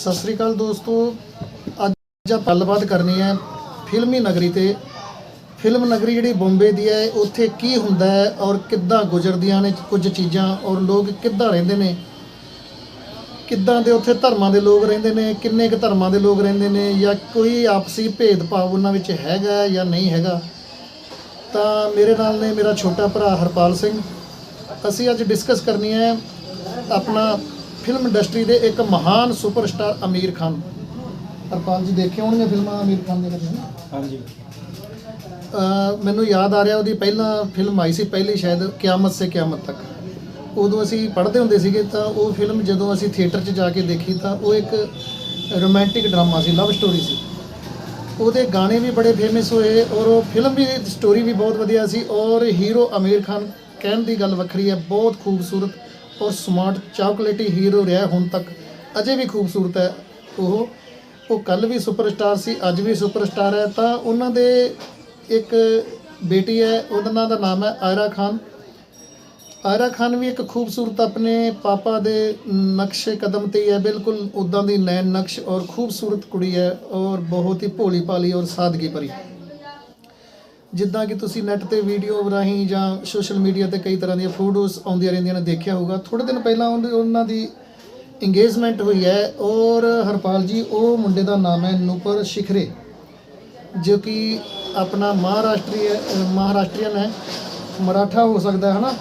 ਸਤਿ ਸ੍ਰੀ ਅਕਾਲ ਦੋਸਤੋ। ਅੱਜ ਆਪਾਂ ਗੱਲਬਾਤ ਕਰਨੀ ਹੈ ਫਿਲਮੀ ਨਗਰੀ ਤੇ। ਫਿਲਮ ਨਗਰੀ ਜਿਹੜੀ ਬੰਬੇ ਦੀ ਹੈ, ਉੱਥੇ ਕੀ ਹੁੰਦਾ ਹੈ ਔਰ ਕਿੱਦਾਂ ਗੁਜ਼ਰਦੀਆਂ ਨੇ ਕੁਝ ਚੀਜ਼ਾਂ ਔਰ ਲੋਕ ਕਿੱਦਾਂ ਰਹਿੰਦੇ ਨੇ? ਕਿੱਦਾਂ ਦੇ ਉੱਥੇ ਧਰਮਾਂ ਦੇ ਲੋਕ ਰਹਿੰਦੇ ਨੇ? ਕਿੰਨੇ ਕੁ ਧਰਮਾਂ ਦੇ ਲੋਕ ਰਹਿੰਦੇ ਨੇ? ਜਾਂ ਕੋਈ ਆਪਸੀ ਭੇਦਭਾਵ ਉਹਨਾਂ ਵਿੱਚ ਹੈਗਾ ਜਾਂ ਨਹੀਂ ਹੈਗਾ? ਤਾਂ ਮੇਰੇ ਨਾਲ ਨੇ ਮੇਰਾ ਛੋਟਾ ਭਰਾ ਹਰਪਾਲ ਸਿੰਘ। ਅਸੀਂ ਅੱਜ ਡਿਸਕਸ ਕਰਨੀ ਹੈ ਆਪਣਾ ਫਿਲਮ ਇੰਡਸਟਰੀ ਦੇ ਇੱਕ ਮਹਾਨ ਸੁਪਰਸਟਾਰ ਅਮੀਰ ਖਾਨ। ਹਰਪਾਲ ਜੀ ਦੇਖੇ ਹੋਣਗੇ ਫਿਲਮਾਂ ਅਮੀਰ ਖਾਨ ਦੀਆਂ ਕਦੇ ਹਾਂਜੀ। ਮੈਨੂੰ ਯਾਦ ਆ ਰਿਹਾ ਉਹਦੀ ਪਹਿਲਾਂ ਫਿਲਮ ਆਈ ਸੀ ਪਹਿਲੀ ਸ਼ਾਇਦ ਕਿਆਮਤ ਸੇ ਕਿਆਮਤ ਤੱਕ। ਉਦੋਂ ਅਸੀਂ ਪੜ੍ਹਦੇ ਹੁੰਦੇ ਸੀਗੇ ਤਾਂ ਉਹ ਫਿਲਮ ਜਦੋਂ ਅਸੀਂ ਥੀਏਟਰ 'ਚ ਜਾ ਕੇ ਦੇਖੀ ਤਾਂ ਉਹ ਇੱਕ ਰੋਮਾਂਟਿਕ ਡਰਾਮਾ ਸੀ ਲਵ ਸਟੋਰੀ ਸੀ। ਉਹਦੇ ਗਾਣੇ ਵੀ ਬੜੇ ਫੇਮਸ ਹੋਏ ਔਰ ਉਹ ਫਿਲਮ ਵੀ ਸਟੋਰੀ ਵੀ ਬਹੁਤ ਵਧੀਆ ਸੀ ਔਰ ਹੀਰੋ ਅਮੀਰ ਖਾਨ ਕਹਿਣ ਦੀ ਗੱਲ ਵੱਖਰੀ ਹੈ ਬਹੁਤ ਖੂਬਸੂਰਤ ਔਰ ਸਮਾਰਟ ਚਾਕਲੇਟੀ ਹੀਰੋ ਰਿਹਾ ਹੁਣ ਤੱਕ। ਅਜੇ ਵੀ ਖੂਬਸੂਰਤ ਹੈ ਉਹ। ਉਹ ਕੱਲ ਵੀ ਸੁਪਰਸਟਾਰ ਸੀ, ਅੱਜ ਵੀ ਸੁਪਰਸਟਾਰ ਹੈ। ਤਾਂ ਉਹਨਾਂ ਦੇ ਇੱਕ ਬੇਟੀ ਹੈ ਉਹਨਾਂ ਦਾ ਨਾਮ ਹੈ ਆਇਰਾ ਖਾਨ। ਆਇਰਾ ਖਾਨ ਵੀ ਇੱਕ ਖੂਬਸੂਰਤ ਆਪਣੇ ਪਾਪਾ ਦੇ ਨਕਸ਼ੇ ਕਦਮ ਤੇ ਹੀ ਹੈ। ਬਿਲਕੁਲ ਉਦਾਂ ਦੀ ਨੈਣ ਨਕਸ਼ ਔਰ ਖੂਬਸੂਰਤ ਕੁੜੀ ਹੈ ਔਰ ਬਹੁਤ ਹੀ ਭੋਲੀ ਭਾਲੀ ਔਰ ਸਾਦਗੀ ਭਰੀ। ਜਿੱਦਾਂ ਕਿ ਤੁਸੀਂ ਨੈਟ ਤੇ ਵੀਡੀਓ ਰਾਹੀਂ ਜਾਂ ਸੋਸ਼ਲ ਮੀਡੀਆ ਤੇ ਕਈ ਤਰ੍ਹਾਂ ਦੀਆਂ ਫੋਟੋਜ਼ ਆਉਂਦੀਆਂ ਰਹਿੰਦੀਆਂ ਨੇ ਦੇਖਿਆ ਹੋਊਗਾ। ਥੋੜੇ ਦਿਨ ਪਹਿਲਾਂ ਉਹਨਾਂ ਦੀ ਇੰਗੇਜਮੈਂਟ ਹੋਈ ਹੈ ਔਰ ਹਰਪਾਲ ਜੀ ਉਹ ਮੁੰਡੇ ਦਾ ਨਾਮ ਹੈ ਨੂਪਰ ਸ਼ਿਖਰੇ ਜੋ ਕਿ ਆਪਣਾ ਮਹਾਰਾਸ਼ਟਰੀ ਮਹਾਰਾਸ਼ਟਰੀਅਨ ਹੈ। ਮਰਾਠਾ ਹੋ ਸਕਦਾ ਹੈ ਹਨਾ?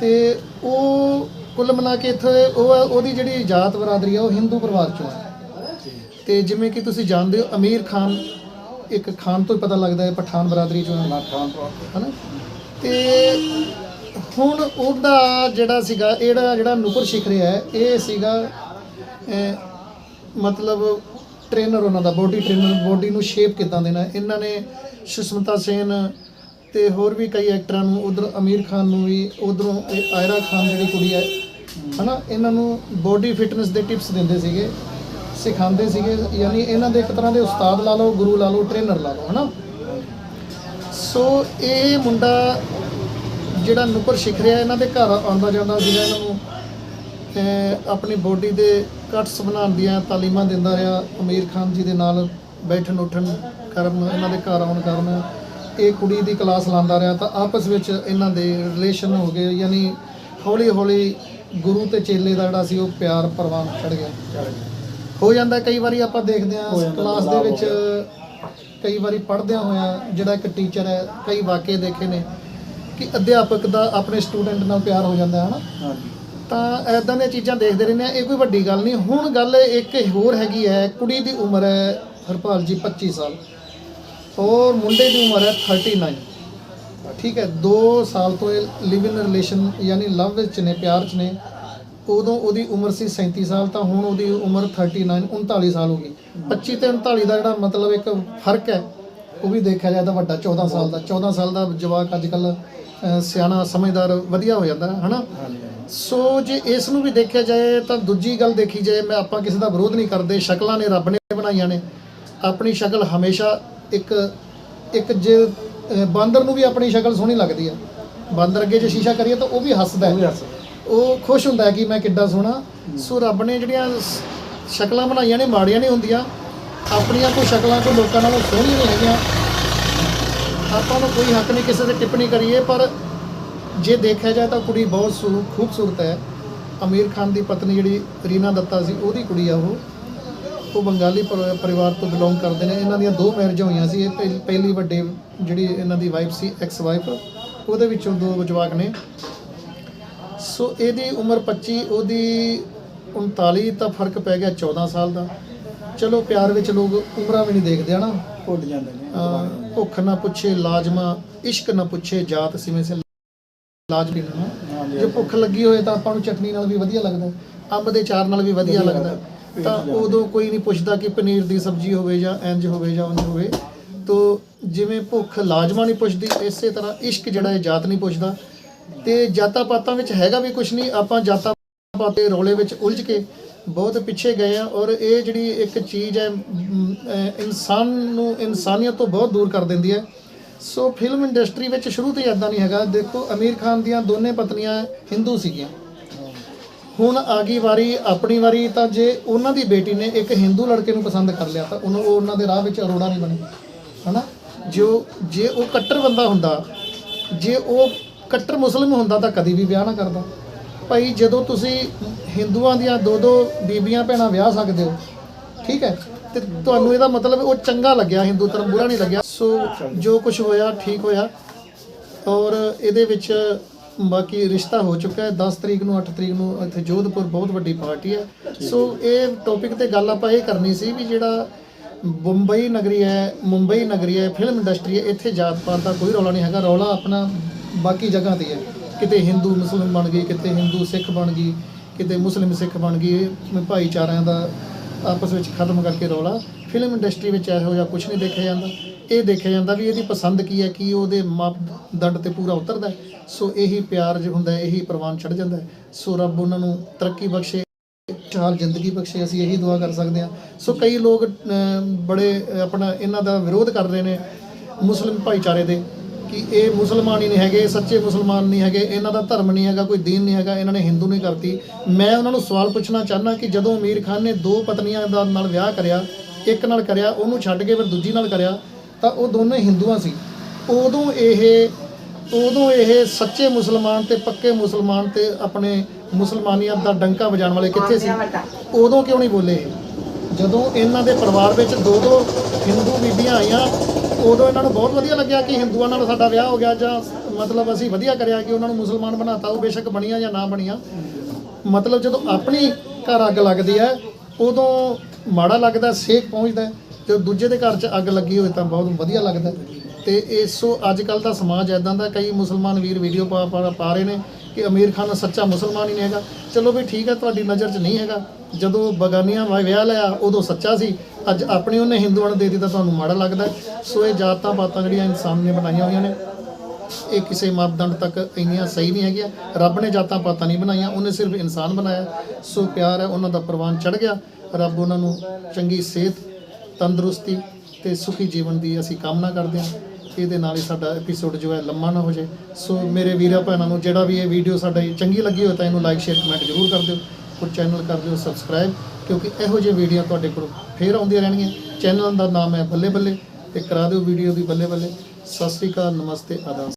ਤੇ ਉਹ ਕੁੱਲ ਮਿਲਾ ਕੇ ਇੱਥੇ ਉਹ ਉਹਦੀ ਜਿਹੜੀ ਜਾਤ ਬਰਾਦਰੀ ਹੈ ਉਹ ਹਿੰਦੂ ਪਰਿਵਾਰ ਚੋਂ ਹੈ। ਤੇ ਜਿਵੇਂ ਕਿ ਤੁਸੀਂ ਜਾਣਦੇ ਹੋ ਅਮੀਰ ਖਾਨ ਇੱਕ ਖਾਨ ਤੋਂ ਹੀ ਪਤਾ ਲੱਗਦਾ ਹੈ ਪਠਾਨ ਬਰਾਦਰੀ ਚੋਂ ਹੈ। ਮਾਠਾਂ ਤੋਂ। ਹਨਾ? ਤੇ ਹੁਣ ਉਹਦਾ ਜਿਹੜਾ ਸੀਗਾ ਇਹੜਾ ਜਿਹੜਾ ਨੁਕਰ ਸ਼ਿਖਰੇ ਹੈ ਇਹ ਸੀਗਾ ਮਤਲਬ ਟ੍ਰੇਨਰ ਉਹਨਾਂ ਦਾ ਬੋਡੀ ਟ੍ਰੇਨਰ ਬੋਡੀ ਨੂੰ ਸ਼ੇਪ ਕਿੱਦਾਂ ਦੇਣਾ ਇਹਨਾਂ ਨੇ ਸੁਸ਼ਮਤਾ ਸੇਨ ਤੇ ਹੋਰ ਵੀ ਕਈ ਐਕਟਰਾਂ ਨੂੰ ਉਧਰ ਅਮੀਰ ਖਾਨ ਨੂੰ ਵੀ ਉਧਰੋਂ ਆਇਰਾ ਖਾਨ ਜਿਹੜੀ ਕੁੜੀ ਹੈ ਹਨਾ? ਇਹਨਾਂ ਨੂੰ ਬੋਡੀ ਫਿਟਨੈਸ ਦੇ ਟਿਪਸ ਦਿੰਦੇ ਸੀਗੇ। ਸਿਖਾਉਂਦੇ ਸੀਗੇ, ਯਾਨੀ ਇਹਨਾਂ ਦੇ ਇੱਕ ਤਰ੍ਹਾਂ ਦੇ ਉਸਤਾਦ ਲਾ ਲਓ, ਗੁਰੂ ਲਾ ਲਓ ਟ੍ਰੇਨਰ ਲਾ ਲਓ, ਹਨਾ? ਸੋ ਇਹ ਮੁੰਡਾ ਜਿਹੜਾ ਨੁਕਰ ਸਿੱਖ ਰਿਹਾ, ਇਹਨਾਂ ਦੇ ਘਰ ਆਉਂਦਾ ਜਾਂਦਾ ਸੀਗਾ, ਇਹਨਾਂ ਨੂੰ ਆਪਣੀ ਬੋਡੀ ਦੇ ਕਟਸ ਬਣਾਉਣ ਦੀਆਂ ਤਾਲੀਮਾਂ ਦਿੰਦਾ ਰਿਹਾ, ਅਮੀਰ ਖਾਨ ਜੀ ਦੇ ਨਾਲ ਬੈਠਣ ਉੱਠਣ ਕਰਨ, ਇਹਨਾਂ ਦੇ ਘਰ ਆਉਣ ਕਰਨ। ਇਹ ਕੁੜੀ ਦੀ ਕਲਾਸ ਲਾਉਂਦਾ ਰਿਹਾ, ਤਾਂ ਆਪਸ ਵਿੱਚ ਇਹਨਾਂ ਦੇ ਰਿਲੇਸ਼ਨ ਹੋ ਗਏ, ਯਾਨੀ ਹੌਲੀ ਹੌਲੀ ਗੁਰੂ ਤੇ ਚੇਲੇ ਦਾ ਜਿਹੜਾ ਸੀ, ਉਹ ਪਿਆਰ, ਪ੍ਰਵਾਨ ਚੜ ਗਿਆ। ਹੋ ਜਾਂਦਾ ਕਈ ਵਾਰੀ ਆਪਾਂ ਦੇਖਦੇ ਜਾਂਦਾ, ਕਲਾਸ ਦੇ ਵਿੱਚ ਕਈ ਵਾਰੀ ਪੜ੍ਹਦਿਆਂ ਹੋਇਆਂ ਜਿਹੜਾ ਇੱਕ ਟੀਚਰ ਹੈ ਕਈ ਵਾਕਿਏ ਦੇਖੇ ਨੇ ਕਿ ਅਧਿਆਪਕ ਦਾ ਆਪਣੇ ਸਟੂਡੈਂਟ ਨਾਲ ਪਿਆਰ ਹੋ ਜਾਂਦਾ ਹੈ ਹਨਾ? ਹਾਂਜੀ। ਤਾਂ ਐਦਾਂ ਦੀਆਂ ਚੀਜ਼ਾਂ ਦੇਖਦੇ ਰਹਿੰਦੇ ਆ ਇਹ ਕੋਈ ਵੱਡੀ ਗੱਲ ਨਹੀਂ। ਹੁਣ ਗੱਲ ਇੱਕ ਹੋਰ ਹੈਗੀ ਹੈ ਕੁੜੀ ਦੀ ਉਮਰ ਹੈ ਹਰਪਾਲ ਜੀ 25 ਸਾਲ ਔਰ ਮੁੰਡੇ ਦੀ ਉਮਰ ਹੈ 39 ਠੀਕ ਹੈ 2 ਸਾਲ ਤੋਂ ਇਹ ਲਿਵ ਇਨ ਰਿਲੇਸ਼ਨ ਯਾਨੀ ਲਵ ਵਿੱਚ ਨੇ ਪਿਆਰ 'ਚ ਨੇ। ਉਦੋਂ ਉਹਦੀ ਉਮਰ ਸੀ 37 ਸਾਲ, ਤਾਂ ਹੁਣ ਉਹਦੀ ਉਮਰ 39 39 ਸਾਲ ਹੋ ਗਈ। 25 ਤੇ 39 ਦਾ ਜਿਹੜਾ ਮਤਲਬ ਇੱਕ ਫ਼ਰਕ ਹੈ, ਉਹ ਵੀ ਦੇਖਿਆ ਜਾਏ ਤਾਂ ਵੱਡਾ 14 ਸਾਲ ਦਾ। 14 ਸਾਲ ਦਾ ਜਵਾਕ ਅੱਜ ਕੱਲ ਸਿਆਣਾ, ਸਮਝਦਾਰ, ਵਧੀਆ ਹੋ ਜਾਂਦਾ ਹੈ ਹਨਾ? ਸੋ ਜੇ ਇਸ ਨੂੰ ਵੀ ਦੇਖਿਆ ਜਾਏ ਤਾਂ ਦੂਜੀ ਗੱਲ ਦੇਖੀ ਜਾਏ, ਮੈਂ ਆਪਾਂ ਕਿਸੇ ਦਾ ਵਿਰੋਧ ਨਹੀਂ ਕਰਦੇ, ਸ਼ਕਲਾਂ ਨੇ, ਰੱਬ ਨੇ ਬਣਾਈਆਂ ਨੇ। ਆਪਣੀ ਸ਼ਕਲ ਹਮੇਸ਼ਾ ਇੱਕ ਇੱਕ ਜੇ ਬਾਂਦਰ ਨੂੰ ਵੀ ਆਪਣੀ ਸ਼ਕਲ ਸੋਹਣੀ ਲੱਗਦੀ ਆ। ਬਾਂਦਰ ਅੱਗੇ ਜੇ ਸ਼ੀਸ਼ਾ ਕਰੀਏ ਤਾਂ ਉਹ ਵੀ ਹੱਸਦਾ ਉਹ ਹੈ ਹੱਸ ਉਹ ਖੁਸ਼ ਹੁੰਦਾ ਕਿ ਮੈਂ ਕਿੱਡਾ ਸੋਹਣਾ। ਸੋ ਰੱਬ ਨੇ ਜਿਹੜੀਆਂ ਸ- ਸ਼ਕਲਾਂ ਬਣਾਈਆਂ ਨੇ ਮਾੜੀਆਂ ਨਹੀਂ ਹੁੰਦੀਆਂ। ਆਪਣੀਆਂ ਕੋਈ ਸ਼ਕਲਾਂ ਕੋਈ ਲੋਕਾਂ ਨਾਲੋਂ ਸੋਹਣੀਆਂ ਨਹੀਂ ਹੈਗੀਆਂ। ਆਪਾਂ ਨੂੰ ਕੋਈ ਹੱਕ ਨਹੀਂ ਕਿਸੇ ਤੇ ਟਿੱਪਣੀ ਕਰੀਏ ਪਰ ਜੇ ਦੇਖਿਆ ਜਾਏ ਤਾਂ ਕੁੜੀ ਬਹੁਤ ਸੂ- ਖੂਬਸੂਰਤ ਹੈ। ਅਮੀਰ ਖਾਨ ਦੀ ਪਤਨੀ ਜਿਹੜੀ ਰੀਨਾ ਦੱਤਾ ਸੀ ਉਹਦੀ ਕੁੜੀ ਆ ਉਹ। ਉਹ ਬੰਗਾਲੀ ਪਰ- ਪਰਿਵਾਰ ਤੋਂ ਬਿਲੋਂਗ ਕਰਦੇ ਨੇ। ਇਹਨਾਂ ਦੀਆਂ ਦੋ ਮੈਰਿਜਾਂ ਹੋਈਆਂ ਸੀ। ਇਹ ਪਹਿ- ਪਹਿਲੀ ਵੱਡੇ ਜਿਹੜੀ ਇਹਨਾਂ ਦੀ ਵਾਈਫ ਸੀ ਐਕਸ ਵਾਈਫ ਉਹਦੇ ਵਿੱਚੋਂ ਦੋ ਜਵਾਕ ਨੇ। ਸੋ ਇਹਦੀ ਉਮਰ 25 ਉਹਦੀ 39 ਤਾਂ ਫ਼ਰਕ ਪੈ ਗਿਆ 14 ਸਾਲ ਦਾ ਚਲੋ ਪਿਆਰ ਵਿੱਚ ਲੋਕ ਉਮਰਾਂ ਵੀ ਨਹੀਂ ਦੇਖਦੇ ਹਨਾ ਭੁੱਲ ਜਾਂਦੇ ਨੇ ਭੁੱਖ ਨਾ ਪੁੱਛੇ ਲਾਜਮਾ ਇਸ਼ਕ ਨਾ ਪੁੱਛੇ ਜਾਤ ਸਿਵੇਂ ਸੇ ਲਾਜ ਵੀ ਨਾ ਜੇ ਭੁੱਖ ਲੱਗੀ ਹੋਏ ਤਾਂ ਆਪਾਂ ਨੂੰ ਚਟਨੀ ਨਾਲ ਵੀ ਵਧੀਆ ਲੱਗਦਾ। ਅੰਬ ਦੇ ਚਾਰ ਨਾਲ ਵੀ ਵਧੀਆ ਲੱਗਦਾ। ਤਾਂ। ਉਦੋਂ ਕੋਈ ਨਹੀਂ ਪੁੱਛਦਾ ਕਿ ਪਨੀਰ ਦੀ ਸਬਜ਼ੀ ਹੋਵੇ ਜਾਂ ਇੰਜ ਹੋਵੇ ਜਾਂ ਉਂਝ ਹੋਵੇ ਤੋ ਜਿਵੇਂ ਭੁੱਖ ਲਾਜਮਾ ਨਹੀਂ ਪੁੱਛਦੀ ਇਸੇ ਤਰ੍ਹਾਂ ਇਸ਼ਕ ਜਿਹੜਾ ਹੈ ਜਾਤ ਨਹੀਂ ਪੁੱਛਦਾ ਤੇ ਜਾਤਾਂ ਪਾਤਾਂ ਵਿੱਚ ਹੈਗਾ ਵੀ ਕੁਝ ਨਹੀਂ, ਆਪਾਂ ਜਾਤਾਂ ਪਾਤੇ ਰੋਲੇ ਵਿੱਚ ਉਲਝ ਕੇ ਬਹੁਤ ਪਿੱਛੇ ਗਏ ਆ ਔਰ ਇਹ ਜਿਹੜੀ ਇੱਕ ਚੀਜ਼ ਹੈ ਇਨਸਾਨ ਨੂੰ ਇਨਸਾਨੀਅਤ ਤੋਂ ਬਹੁਤ ਦੂਰ ਕਰ ਦਿੰਦੀ ਹੈ। ਸੋ ਫਿਲਮ ਇੰਡਸਟਰੀ ਵਿੱਚ ਸ਼ੁਰੂ ਤੋਂ ਹੀ ਇਦਾਂ ਨਹੀਂ ਹੈਗਾ। ਦੇਖੋ, ਅਮੀਰ ਖਾਨ ਦੀਆਂ ਦੋਨੇ ਪਤਨੀਆਂ ਹਿੰਦੂ ਸੀਗੀਆਂ। ਹੁਣ ਆ ਗਈ ਵਾਰੀ, ਆਪਣੀ ਵਾਰੀ, ਤਾਂ ਜੇ ਉਹਨਾਂ ਦੀ ਬੇਟੀ ਨੇ ਇੱਕ ਹਿੰਦੂ ਲੜਕੇ ਨੂੰ ਪਸੰਦ ਕਰ ਲਿਆ, ਤਾਂ ਉਹਨੂੰ ਉਹ ਉਹਨਾਂ ਦੇ ਰਾਹ ਵਿੱਚ ਅਰੋੜਾ ਨਹੀਂ ਬਣੀ। ਹਨਾ? ਜੋ ਜੇ ਉਹ ਕੱਟਰ ਬੰਦਾ ਹੁੰਦਾ, ਜੇ ਉਹ ਕੱਟਰ ਮੁਸਲਿਮ ਹੁੰਦਾ ਤਾਂ ਕਦੀ ਵੀ ਵਿਆਹ ਨਾ ਕਰਦਾ। ਭਾਈ, ਜਦੋਂ ਤੁਸੀਂ ਹਿੰਦੂਆਂ ਦੀਆਂ ਦੋ ਦੋ ਬੀਬੀਆਂ ਭੈਣਾਂ ਵਿਆਹ ਸਕਦੇ ਹੋ, ਠੀਕ ਹੈ? ਤੇ ਤੁਹਾਨੂੰ ਇਹਦਾ ਮਤਲਬ ਉਹ ਚੰਗਾ ਲੱਗਿਆ, ਹਿੰਦੂ ਧਰਮ ਬੁਰਾ ਨਹੀਂ ਲੱਗਿਆ। ਸੋ ਜੋ ਕੁਝ ਹੋਇਆ, ਠੀਕ ਹੋਇਆ। ਔਰ ਇਹਦੇ ਵਿੱਚ ਬਾਕੀ ਰਿਸ਼ਤਾ ਹੋ ਚੁੱਕਾ ਹੈ। 10 ਤਰੀਕ ਨੂੰ 8 ਤਰੀਕ ਨੂੰ ਇੱਥੇ ਜੋਧਪੁਰ ਬਹੁਤ ਵੱਡੀ ਪਾਰਟੀ ਹੈ। ਸੋ ਇਹ ਟੌਪਿਕ ਤੇ ਗੱਲ ਆਪਾਂ ਇਹ ਕਰਨੀ ਸੀ ਵੀ ਜਿਹੜਾ ਬੰਬਈ ਨਗਰੀ ਹੈ, ਮੁੰਬਈ ਨਗਰੀ ਹੈ ਫਿਲਮ ਇੰਡਸਟਰੀ ਹੈ, ਇੱਥੇ ਜਾਤ ਪਾਤ ਦਾ ਕੋਈ ਰੌਲਾ ਨਹੀਂ ਹੈਗਾ। ਰੌਲਾ ਆਪਣਾ ਬਾਕੀ ਜਗ੍ਹਾ ਤੇ ਹੈ। ਕਿਤੇ ਹਿੰਦੂ ਮੁਸਲਿਮ ਬਣ ਗਈ ਕਿਤੇ ਹਿੰਦੂ ਸਿੱਖ ਬਣ ਗਈ, ਕਿਤੇ ਮੁਸਲਿਮ ਸਿੱਖ ਬਣ ਗਈ ਭਾਈਚਾਰਿਆਂ ਦਾ ਆਪਸ ਵਿੱਚ ਖਤਮ ਕਰਕੇ ਰੌਲਾ। ਫਿਲਮ ਇੰਡਸਟਰੀ ਵਿੱਚ ਇਹੋ ਜਿਹਾ ਕੁਝ ਨਹੀਂ ਦੇਖਿਆ ਜਾਂਦਾ। ਇਹ ਦੇਖਿਆ ਜਾਂਦਾ ਵੀ ਇਹਦੀ ਪਸੰਦ ਕੀ ਹੈ, ਕੀ ਉਹਦੇ ਮਾਪਦੰਡ ਤੇ ਪੂਰਾ ਉਤਰਦਾ ਸੋ ਇਹੀ ਪਿਆਰ ਜੋ ਹੁੰਦਾ ਇਹੀ ਪ੍ਰਵਾਨ ਚੜ ਜਾਂਦਾ ਸੋ ਰੱਬ ਉਹਨਾਂ ਨੂੰ ਤਰੱਕੀ ਬਖਸ਼ੇ, ਚਾਲ ਜ਼ਿੰਦਗੀ ਬਖਸ਼ੇ, ਅਸੀਂ ਇਹੀ ਦੁਆ ਕਰ ਸਕਦੇ ਹਾਂ। ਸੋ ਕਈ ਲੋਕ ਬੜੇ ਆਪਣਾ ਇਹਨਾਂ ਦਾ ਵਿਰੋਧ ਕਰ ਰਹੇ ਨੇ ਮੁਸਲਿਮ ਭਾਈਚਾਰੇ ਦੇ। ਕਿ ਇਹ ਮੁਸਲਮਾਨ ਹੀ ਨਹੀਂ ਹੈਗੇ ਸੱਚੇ ਮੁਸਲਮਾਨ ਨਹੀਂ ਹੈਗੇ, ਇਹਨਾਂ ਦਾ ਧਰਮ ਨਹੀਂ ਹੈਗਾ, ਕੋਈ ਦੀਨ ਨਹੀਂ ਹੈਗਾ, ਇਹਨਾਂ ਨੇ ਹਿੰਦੂ ਨਹੀਂ ਕਰਤੀ। ਮੈਂ ਉਹਨਾਂ ਨੂੰ ਸਵਾਲ ਪੁੱਛਣਾ ਚਾਹਨਾ ਕਿ ਜਦੋਂ ਅਮੀਰ ਖਾਨ ਨੇ ਦੋ ਪਤਨੀਆਂ ਦਾ ਨਾਲ ਵਿਆਹ ਕਰਿਆ, ਇੱਕ ਨਾਲ ਕਰਿਆ, ਉਹਨੂੰ ਛੱਡ ਕੇ ਫਿਰ ਦੂਜੀ ਨਾਲ ਕਰਿਆ, ਤਾਂ ਉਹ ਦੋਨੇ ਹਿੰਦੂਆਂ ਸੀ। ਉਦੋਂ ਇਹ ਉਦੋਂ ਇਹ ਸੱਚੇ ਮੁਸਲਮਾਨ ਤੇ ਪੱਕੇ ਮੁਸਲਮਾਨ ਤੇ ਆਪਣੇ ਮੁਸਲਮਾਨੀਅਤ ਦਾ ਡੰਕਾ ਵਜਾਉਣ ਵਾਲੇ ਕਿੱਥੇ ਸੀ? ਉਦੋਂ ਕਿਉਂ ਨਹੀਂ ਬੋਲੇ? ਜਦੋਂ ਇਹਨਾਂ ਦੇ ਪਰਿਵਾਰ ਵਿੱਚ ਦੋ ਦੋ ਹਿੰਦੂ ਬੀਬੀਆਂ ਆਈਆਂ ਉਦੋਂ ਇਹਨਾਂ ਨੂੰ ਬਹੁਤ ਵਧੀਆ ਲੱਗਿਆ ਕਿ ਹਿੰਦੂਆਂ ਨਾਲ ਸਾਡਾ ਵਿਆਹ ਹੋ ਗਿਆ ਜਾਂ ਮਤਲਬ ਅਸੀਂ ਵਧੀਆ ਕਰਿਆ ਕਿ ਉਹਨਾਂ ਨੂੰ ਮੁਸਲਮਾਨ ਬਣਾਤਾ, ਉਹ ਬੇਸ਼ੱਕ ਬਣੀਆਂ ਜਾਂ ਨਾ ਬਣੀਆਂ ਮਤਲਬ ਜਦੋਂ ਆਪਣੀ ਘਰ ਅੱਗ ਲੱਗਦੀ ਹੈ, ਉਦੋਂ ਮਾੜਾ ਲੱਗਦਾ, ਸੇਕ ਪਹੁੰਚਦਾ ਹੈ। ਦੂਜੇ ਦੇ ਘਰ 'ਚ ਅੱਗ ਲੱਗੀ ਹੋਵੇ ਤਾਂ ਬਹੁਤ ਵਧੀਆ ਲੱਗਦਾ ਹੈ। ਤੇ ਇਹ ਅੱਜ ਕੱਲ ਦਾ ਸਮਾਜ ਐਦਾਂ ਦਾ ਕਈ ਮੁਸਲਮਾਨ ਵੀਰ ਵੀਡੀਓ ਪਾ ਪਾ ਰਹੇ ਨੇ ਕਿ ਅਮੀਰ ਖਾਨ ਸੱਚਾ ਮੁਸਲਮਾਨ ਹੀ ਨਹੀਂ ਹੈਗਾ ਚਲੋ ਵੀ ਠੀਕ ਹੈ, ਤੁਹਾਡੀ ਨਜ਼ਰ 'ਚ ਨਹੀਂ ਹੈਗਾ ਜਦੋਂ ਬਗਾਨੀਆਂ ਵਾ ਵਿਆਹ ਲਿਆ, ਉਦੋਂ ਸੱਚਾ ਸੀ। ਅੱਜ ਆਪਣੀ ਉਹਨੇ ਹਿੰਦੂਆਂ ਨੂੰ ਦੇ ਤਾਂ ਤੁਹਾਨੂੰ ਮਾੜਾ ਲੱਗਦਾ ਸੋ ਇਹ ਜਾਤਾਂ ਪਾਤਾਂ ਜਿਹੜੀਆਂ ਇਨਸਾਨ ਨੇ ਬਣਾਈਆਂ ਹੋਈਆਂ ਨੇ, ਇਹ ਕਿਸੇ ਮਾਪਦੰਡ ਤੱਕ ਇੰਨੀਆਂ ਸਹੀ ਨਹੀਂ ਹੈਗੀਆਂ। ਰੱਬ ਨੇ ਜਾਤਾਂ ਪਾਤਾਂ ਨਹੀਂ ਬਣਾਈਆਂ, ਉਹਨੇ ਸਿਰਫ ਇਨਸਾਨ ਬਣਾਇਆ। ਸੋ ਪਿਆਰ ਹੈ, ਉਹਨਾਂ ਦਾ ਪ੍ਰਵਾਨ ਚੜ ਗਿਆ। ਰੱਬ ਉਹਨਾਂ ਨੂੰ ਚੰਗੀ ਸਿਹਤ, ਤੰਦਰੁਸਤੀ ਤੇ ਸੁਖੀ ਜੀਵਨ ਦੀ ਅਸੀਂ ਕਾਮਨਾ ਕਰਦੇ ਹਾਂ। ਇਹਦੇ ਨਾਲ ਹੀ ਸਾਡਾ ਐਪੀਸੋਡ ਜੋ ਹੈ ਲੰਮਾ ਨਾ ਹੋ ਜਾਏ। ਸੋ ਮੇਰੇ ਵੀਰਾਂ, ਭੈਣਾਂ ਨੂੰ ਜਿਹੜਾ ਵੀ ਇਹ ਵੀਡੀਓ ਸਾਡੀ ਚੰਗੀ ਲੱਗੀ ਹੋਵੇ ਤਾਂ ਇਹਨੂੰ ਲਾਈਕ ਸ਼ੇਅਰ ਕਮੈਂਟ ਜ਼ਰੂਰ ਕਰ ਦਿਓ। ਔਰ ਚੈਨਲ ਕਰ ਦਿਓ ਸਬਸਕ੍ਰਾਈਬ ਕਿਉਂਕਿ ਇਹੋ ਜਿਹੇ ਵੀਡੀਓ ਤੁਹਾਡੇ ਕੋਲ ਫੇਰ ਆਉਂਦੀਆਂ ਰਹਿਣਗੀਆਂ। ਚੈਨਲ ਦਾ ਨਾਮ ਹੈ ਬੱਲੇ ਬੱਲੇ ਤੇ ਕਰਾ ਦਿਓ ਵੀਡੀਓ ਦੀ ਬੱਲੇ ਬੱਲੇ। ਸਤਿ ਸ੍ਰੀ ਅਕਾਲ, ਨਮਸਤੇ, ਆਦਾਬ।